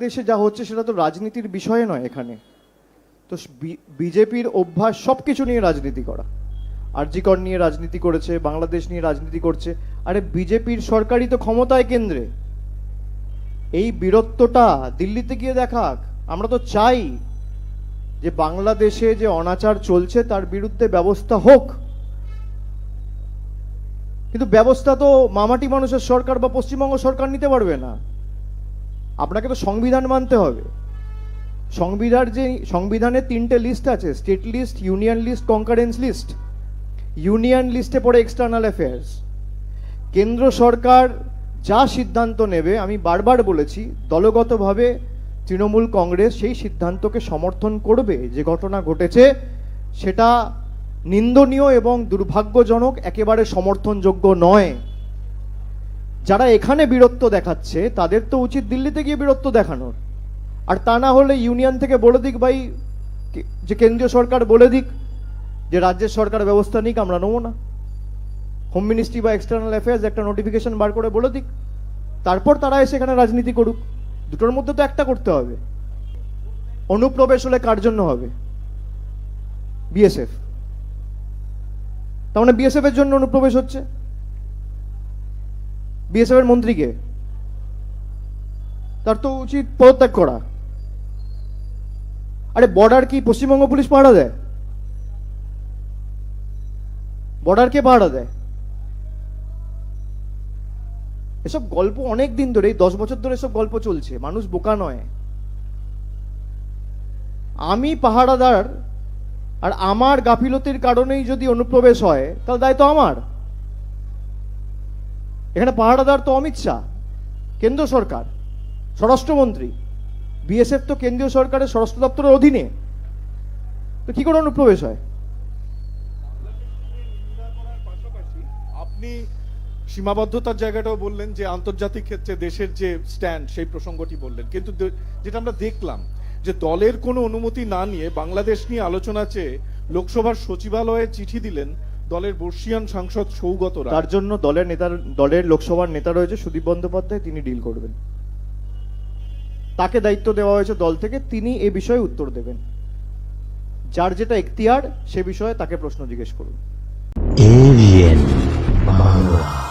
বাংলাদেশে যা হচ্ছে সেটা তো রাজনীতির বিষয় নয় এখানে। তো বিজেপির অভ্যাস সব কিছু নিয়ে রাজনীতি করা। আরজিকর নিয়ে রাজনীতি করেছে, বাংলাদেশ নিয়ে রাজনীতি করছে। আরে বিজেপির সরকারই তো ক্ষমতায় কেন্দ্রে। এই বীরত্বটা দিল্লিতে গিয়ে দেখাক। আমরা তো চাই যে বাংলাদেশে যে অনাচার চলছে তার বিরুদ্ধে ব্যবস্থা হোক। কিন্তু ব্যবস্থা তো মামাটি মানুষের সরকার বা পশ্চিমবঙ্গ সরকার নিতে পারবে না। আপনাকে তো সংবিধান মানতে হবে। সংবিধান যে, সংবিধানের তিনটে লিস্ট আছে state list union list concurrence list union লিস্টে পড়ে এক্সটার্নাল অ্যাফেয়ার্স কেন্দ্র সরকার যা সিদ্ধান্ত নেবে, আমি বারবার বলেছি, দলগতভাবে তৃণমূল কংগ্রেস সেই সিদ্ধান্তকে সমর্থন করবে, যে ঘটনা ঘটেছে, সেটা নিন্দনীয় এবং দুর্ভাগ্যজনক, একেবারে সমর্থনযোগ্য নয়। যারা এখানে বীরত্ব দেখাচ্ছে, তাদের তো উচিত দিল্লিতে গিয়ে বীরত্ব দেখানোর। আর তা না হলে ইউনিয়ন থেকে বলে দিক ভাই যে কেন্দ্রীয় সরকার বলে দিক, যে রাজ্যের সরকার ব্যবস্থা নিক, আমরা নেব না। হোম মিনিস্ট্রি বা এক্সটার্নাল অ্যাফেয়ার্স একটা নোটিফিকেশন বার করে বলে দিক। তারপর তারা এসে এখানে রাজনীতি করুক। দুটোর মধ্যে তো একটা করতে হবে। অনুপ্রবেশ হলে কার জন্য হবে? বিএসএফ তার মানে বিএসএফ এর জন্য অনুপ্রবেশ হচ্ছে। বিএসএফ এর মন্ত্রীকে। তার তো উচিত পদত্যাগ করা। আরে বর্ডার কি পশ্চিমবঙ্গ পুলিশ পাহারা দেয়? বর্ডার কে পাহারা দেয়? এসব গল্প অনেক দিন ধরে, এই দশ বছর ধরে এসব গল্প চলছে। মানুষ বোকা নয়। আমি পাহারাদার আর আমার গাফিলতির কারণেই যদি অনুপ্রবেশ হয়, তাহলে দায় তো আমার। এখানে পাহারাদার তো অমিত শাহ কেন্দ্র সরকার, স্বরাষ্ট্রমন্ত্রী। বিএসএফ তো কেন্দ্রীয় সরকারের স্বরাষ্ট্র দপ্তরের অধীনে। তো কি করে অনুপ্রবেশ হয়? আপনি সীমাবদ্ধতার জায়গাটাও বললেন যে আন্তর্জাতিক ক্ষেত্রে দেশের যে স্ট্যান্ড, সেই প্রসঙ্গটি বললেন। কিন্তু যেটা আমরা দেখলাম, যে দলের কোনো অনুমতি না নিয়ে বাংলাদেশ নিয়ে আলোচনা চেয়ে লোকসভার সচিবালয়ে চিঠি দিলেন দলের বর্ষিয়ান সাংসদ সৌগত রায়। তার জন্য দলের নেতার দলের লোকসভার নেতা রয়েছে সুদীপ বন্দ্যোপাধ্যায় তিনি ডিল করবেন। তাকে দায়িত্ব দেওয়া হয়েছে দল থেকে তিনি এ বিষয়ে উত্তর দেবেন। যার যেটা এখতিয়ার সে বিষয়ে তাকে প্রশ্ন জিজ্ঞেস করুন। এভিএন বাংলা।